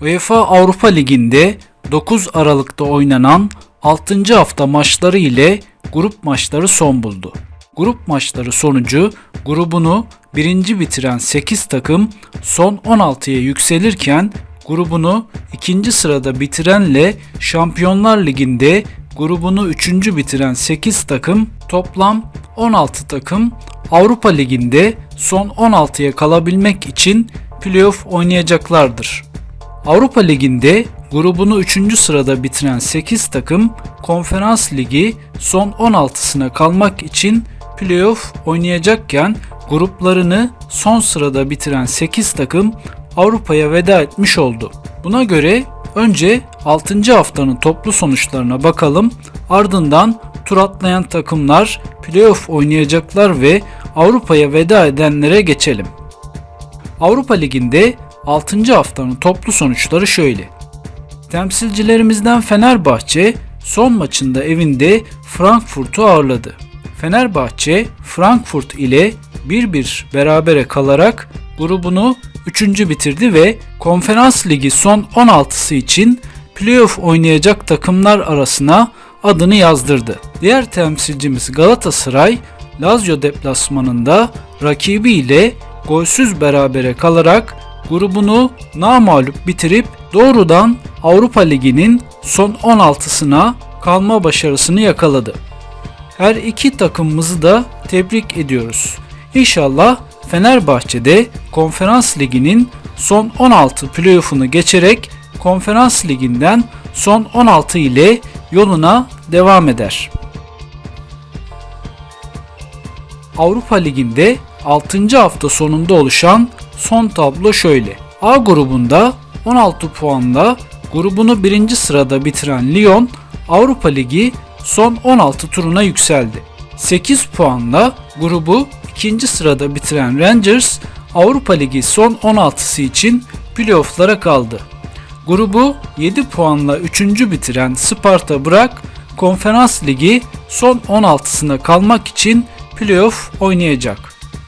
UEFA Avrupa Ligi'nde 9 Aralık'ta oynanan 6. hafta maçları ile grup maçları son buldu. Grup maçları sonucu grubunu birinci bitiren 8 takım son 16'ya yükselirken grubunu ikinci sırada bitirenle Şampiyonlar Ligi'nde grubunu 3. bitiren 8 takım toplam 16 takım Avrupa Ligi'nde son 16'ya kalabilmek için playoff oynayacaklardır. Avrupa Ligi'nde grubunu 3. sırada bitiren 8 takım Konferans Ligi son 16'sına kalmak için playoff oynayacakken gruplarını son sırada bitiren 8 takım Avrupa'ya veda etmiş oldu. Buna göre önce 6. haftanın toplu sonuçlarına bakalım. Ardından tur atlayan takımlar playoff oynayacaklar ve Avrupa'ya veda edenlere geçelim. Avrupa Ligi'nde 6. haftanın toplu sonuçları şöyle. Temsilcilerimizden Fenerbahçe son maçında evinde Frankfurt'u ağırladı. Fenerbahçe Frankfurt ile 1-1 berabere kalarak grubunu 3. bitirdi ve Konferans Ligi son 16'sı için playoff oynayacak takımlar arasına adını yazdırdı. Diğer temsilcimiz Galatasaray Lazio deplasmanında rakibi ile golsüz berabere kalarak grubunu namağlup bitirip doğrudan Avrupa Ligi'nin son 16'sına kalma başarısını yakaladı. Her iki takımımızı da tebrik ediyoruz. İnşallah Fenerbahçe'de Konferans Ligi'nin son 16 playoff'unu geçerek Konferans Ligi'nden son 16 ile yoluna devam eder. Avrupa Ligi'nde 6. hafta sonunda oluşan son tablo şöyle. A grubunda 16 puanla grubunu 1. sırada bitiren Lyon Avrupa Ligi son 16 turuna yükseldi. 8 puanla grubu 2. sırada bitiren Rangers Avrupa Ligi son 16'sı için playofflara kaldı. Grubu 7 puanla 3. bitiren Sparta Bırak Konferans Ligi son 16'sına kalmak için playoff oynayacak.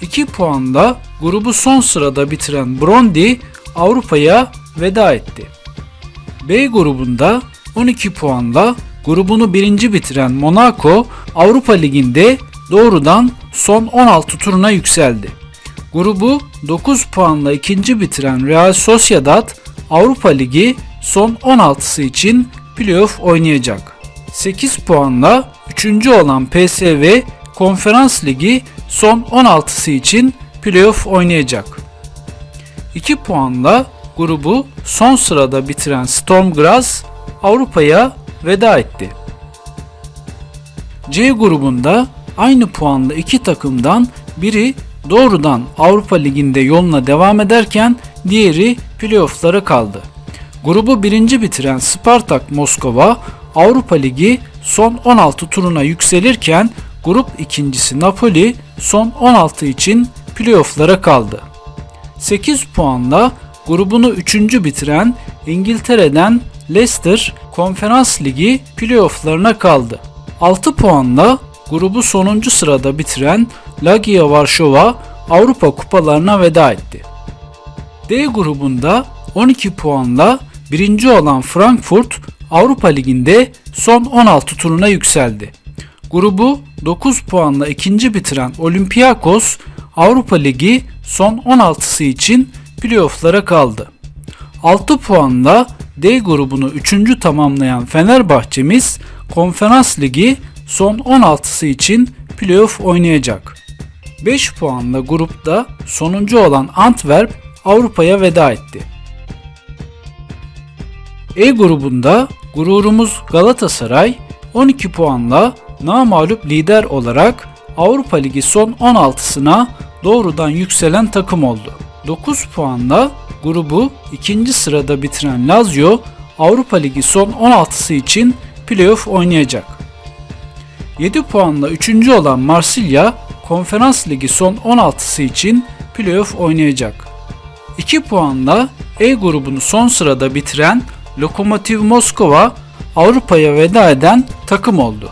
2 puanla grubu son sırada bitiren Brondi Avrupa'ya veda etti. B grubunda 12 puanla grubunu birinci bitiren Monaco Avrupa Ligi'nde doğrudan son 16 turuna yükseldi. Grubu 9 puanla ikinci bitiren Real Sociedad Avrupa Ligi son 16'sı için playoff oynayacak. 8 puanla 3. olan PSV Konferans Ligi son 16'sı için playoff oynayacak. 2 puanla grubu son sırada bitiren Storm Graz Avrupa'ya veda etti. C grubunda aynı puanla iki takımdan biri doğrudan Avrupa Ligi'nde yoluna devam ederken diğeri playoff'lara kaldı. Grubu birinci bitiren Spartak Moskova Avrupa Ligi son 16 turuna yükselirken grup ikincisi Napoli son 16 için playoff'lara kaldı. 8 puanla grubunu 3. bitiren İngiltere'den Leicester Konferans Ligi playoff'larına kaldı. 6 puanla grubu sonuncu sırada bitiren Legia Varşova Avrupa kupalarına veda etti. D grubunda 12 puanla birinci olan Frankfurt Avrupa Ligi'nde son 16 turuna yükseldi. Grubu 9 puanla ikinci bitiren Olympiakos Avrupa Ligi son 16'sı için playoff'lara kaldı. 6 puanla D grubunu 3. tamamlayan Fenerbahçemiz Konferans Ligi son 16'sı için playoff oynayacak. 5 puanla grupta sonuncu olan Antwerp Avrupa'ya veda etti. E grubunda gururumuz Galatasaray 12 puanla namağlup lider olarak Avrupa Ligi son 16'sına doğrudan yükselen takım oldu. 9 puanla grubu ikinci sırada bitiren Lazio Avrupa Ligi son 16'sı için playoff oynayacak. 7 puanla 3. olan Marsilya Konferans Ligi son 16'sı için playoff oynayacak. 2 puanla E grubunu son sırada bitiren Lokomotiv Moskova Avrupa'ya veda eden takım oldu.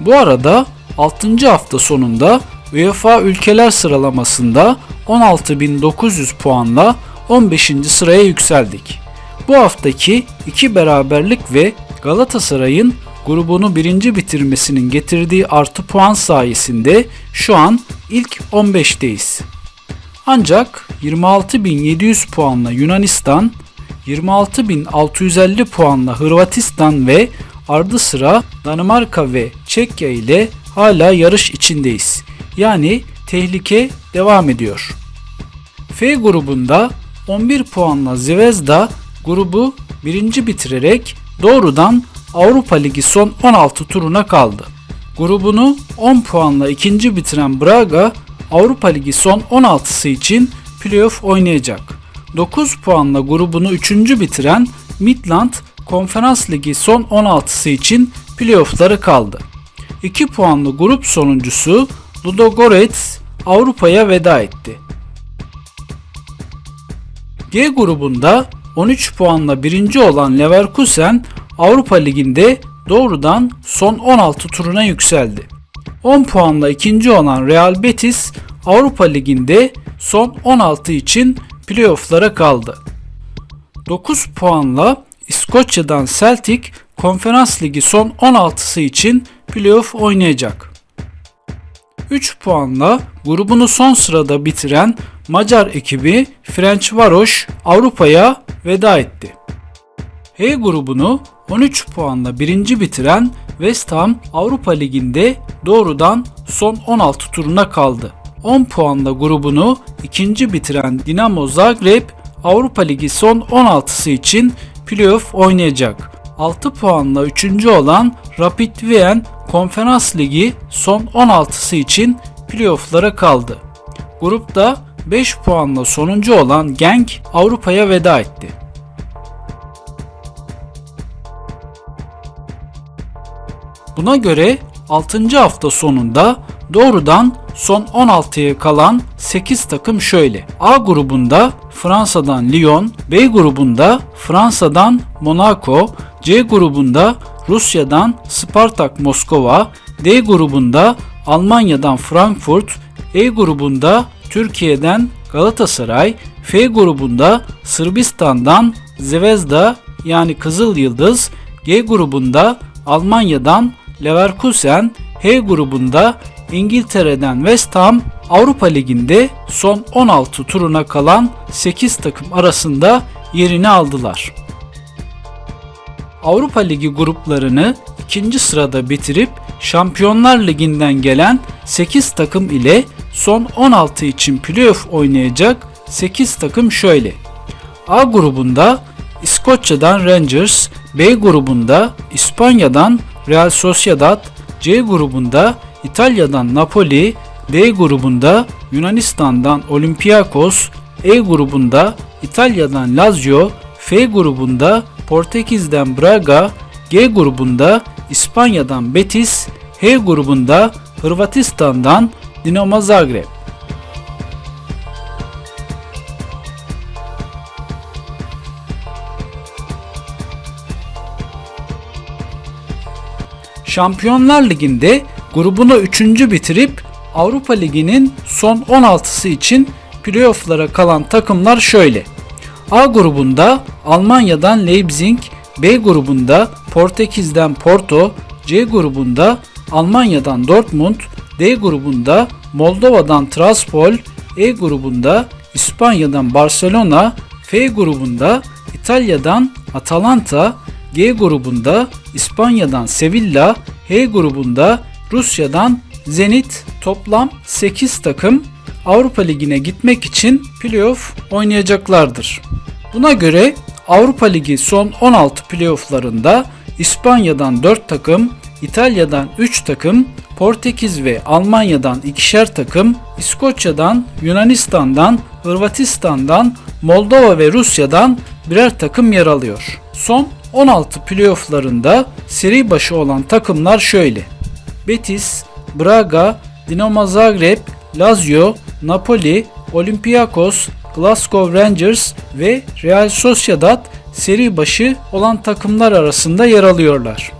Bu arada 6. hafta sonunda UEFA ülkeler sıralamasında 16.900 puanla 15. sıraya yükseldik. Bu haftaki iki beraberlik ve Galatasaray'ın grubunu birinci bitirmesinin getirdiği artı puan sayesinde şu an ilk 15'teyiz. Ancak 26.700 puanla Yunanistan, 26.650 puanla Hırvatistan ve ardı sıra Danimarka ve Çekya ile hala yarış içindeyiz. Yani tehlike devam ediyor. F grubunda 11 puanla Zvezda grubu birinci bitirerek doğrudan Avrupa Ligi son 16 turuna kaldı. Grubunu 10 puanla ikinci bitiren Braga Avrupa Ligi son 16'sı için playoff oynayacak. 9 puanla grubunu 3. bitiren Midland Konferans Ligi son 16'sı için playoff'ları kaldı. 2 puanlı grup sonuncusu Ludogorets Avrupa'ya veda etti. G grubunda 13 puanla birinci olan Leverkusen Avrupa Ligi'nde doğrudan son 16 turuna yükseldi. 10 puanla ikinci olan Real Betis Avrupa Ligi'nde son 16 için playoff'lara kaldı. 9 puanla İskoçya'dan Celtic Konferans Ligi son 16'sı için playoff oynayacak. 3 puanla grubunu son sırada bitiren Macar ekibi Ferencvaros Avrupa'ya veda etti. H grubunu 13 puanla birinci bitiren West Ham Avrupa Ligi'nde doğrudan son 16 turuna kaldı. 10 puanla grubunu ikinci bitiren Dinamo Zagreb Avrupa Ligi son 16'sı için playoff oynayacak. 6 puanla 3. olan Rapid Wien Konferans Ligi son 16'sı için playoff'lara kaldı. Grupta 5 puanla sonuncu olan Genk Avrupa'ya veda etti. Buna göre 6. hafta sonunda doğrudan son 16'ya kalan 8 takım şöyle. A grubunda Fransa'dan Lyon, B grubunda Fransa'dan Monaco, C grubunda Rusya'dan Spartak Moskova, D grubunda Almanya'dan Frankfurt, E grubunda Türkiye'den Galatasaray, F grubunda Sırbistan'dan Zvezda yani Kızıl Yıldız, G grubunda Almanya'dan Leverkusen, H grubunda İngiltere'den West Ham, Avrupa Ligi'nde son 16 turuna kalan 8 takım arasında yerini aldılar. Avrupa Ligi gruplarını ikinci sırada bitirip Şampiyonlar Ligi'nden gelen 8 takım ile son 16 için playoff oynayacak 8 takım şöyle. A grubunda İskoçya'dan Rangers, B grubunda İspanya'dan Real Sociedad, C grubunda İtalya'dan Napoli, D grubunda Yunanistan'dan Olympiakos, E grubunda İtalya'dan Lazio, F grubunda Portekiz'den Braga, G grubunda İspanya'dan Betis, H grubunda Hırvatistan'dan Dinamo Zagreb. Şampiyonlar Ligi'nde grubunu 3. bitirip Avrupa Ligi'nin son 16'sı için playoff'lara kalan takımlar şöyle. A grubunda Almanya'dan Leipzig, B grubunda Portekiz'den Porto, C grubunda Almanya'dan Dortmund, D grubunda Moldova'dan Traspol, E grubunda İspanya'dan Barcelona, F grubunda İtalya'dan Atalanta, G grubunda İspanya'dan Sevilla, H grubunda Rusya'dan Zenit. Toplam 8 takım Avrupa Ligi'ne gitmek için playoff oynayacaklardır. Buna göre Avrupa Ligi son 16 playofflarında İspanya'dan 4 takım, İtalya'dan 3 takım, Portekiz ve Almanya'dan ikişer takım, İskoçya'dan, Yunanistan'dan, Hırvatistan'dan, Moldova ve Rusya'dan birer takım yer alıyor. Son 16 playofflarında seri başı olan takımlar şöyle. Betis, Braga, Dinamo Zagreb, Lazio, Napoli, Olympiakos, Glasgow Rangers ve Real Sociedad seri başı olan takımlar arasında yer alıyorlar.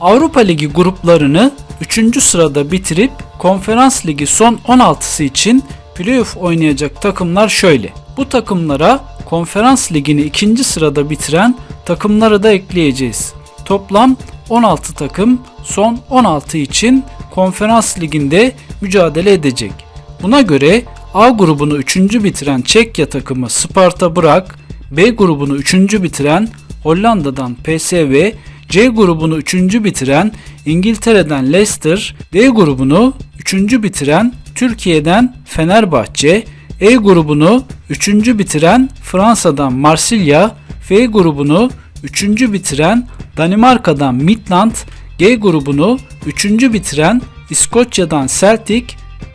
Avrupa Ligi gruplarını 3. sırada bitirip Konferans Ligi son 16'sı için playoff oynayacak takımlar şöyle. Bu takımlara konferans ligini ikinci sırada bitiren takımları da ekleyeceğiz. Toplam 16 takım son 16 için konferans liginde mücadele edecek. Buna göre A grubunu 3. bitiren Çekya takımı Sparta Bırak, B grubunu 3. bitiren Hollanda'dan PSV, C grubunu 3. bitiren İngiltere'den Leicester, D grubunu 3. bitiren Türkiye'den Fenerbahçe, E grubunu 3. bitiren Fransa'dan Marsilya, F grubunu 3. bitiren Danimarka'dan Midland, G grubunu 3. bitiren İskoçya'dan Celtic,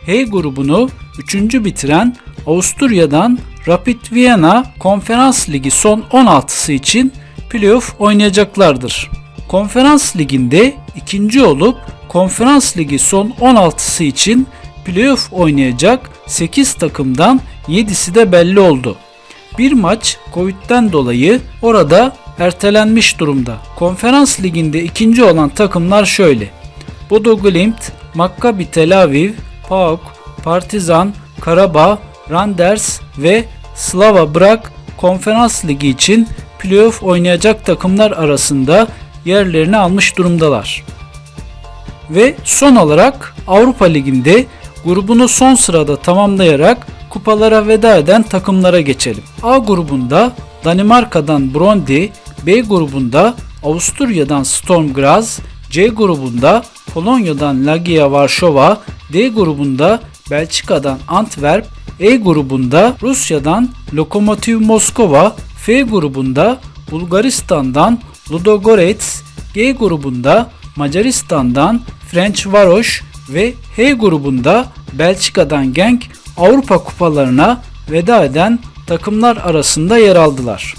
H grubunu 3. bitiren Avusturya'dan Rapid Vienna Konferans Ligi son 16'sı için playoff oynayacaklardır. Konferans Ligi'nde ikinci olup Konferans Ligi son 16'sı için playoff oynayacak 8 takımdan 7'si de belli oldu. Bir maç Covid'den dolayı orada ertelenmiş durumda. Konferans liginde ikinci olan takımlar şöyle. Bodo Glimt, Maccabi Tel Aviv, PAOK, Partizan, Karabağ, Randers ve Slava Prag Konferans Ligi için playoff oynayacak takımlar arasında yerlerini almış durumdalar. Ve son olarak Avrupa Ligi'nde grubunu son sırada tamamlayarak kupalara veda eden takımlara geçelim. A grubunda Danimarka'dan Brøndby, B grubunda Avusturya'dan Storm Graz, C grubunda Polonya'dan Legia Varşova, D grubunda Belçika'dan Antwerp, E grubunda Rusya'dan Lokomotiv Moskova, F grubunda Bulgaristan'dan Ludogorets, G grubunda Macaristan'dan French Varoş ve H grubunda Belçika'dan Genk Avrupa kupalarına veda eden takımlar arasında yer aldılar.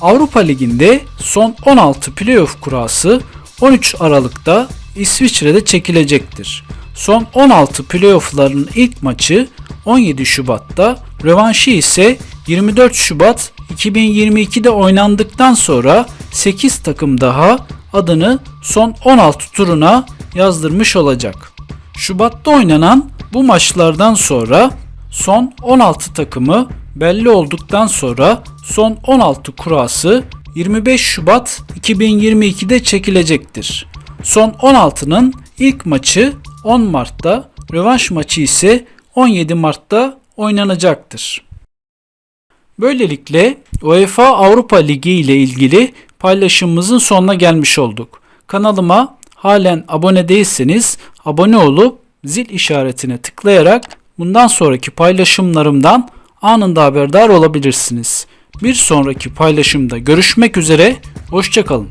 Avrupa Ligi'nde son 16 playoff kurası 13 Aralık'ta İsviçre'de çekilecektir. Son 16 playoff'ların ilk maçı 17 Şubat'ta, rövanşı ise 24 Şubat 2022'de oynandıktan sonra 8 takım daha adını son 16 turuna yazdırmış olacak. Şubat'ta oynanan bu maçlardan sonra son 16 takımı belli olduktan sonra son 16 kurası 25 Şubat 2022'de çekilecektir. Son 16'nın ilk maçı 10 Mart'ta, rövanş maçı ise 17 Mart'ta oynanacaktır. Böylelikle UEFA Avrupa Ligi ile ilgili paylaşımımızın sonuna gelmiş olduk. Kanalıma halen abone değilseniz abone olup zil işaretine tıklayarak bundan sonraki paylaşımlarımdan anında haberdar olabilirsiniz. Bir sonraki paylaşımda görüşmek üzere. Hoşçakalın.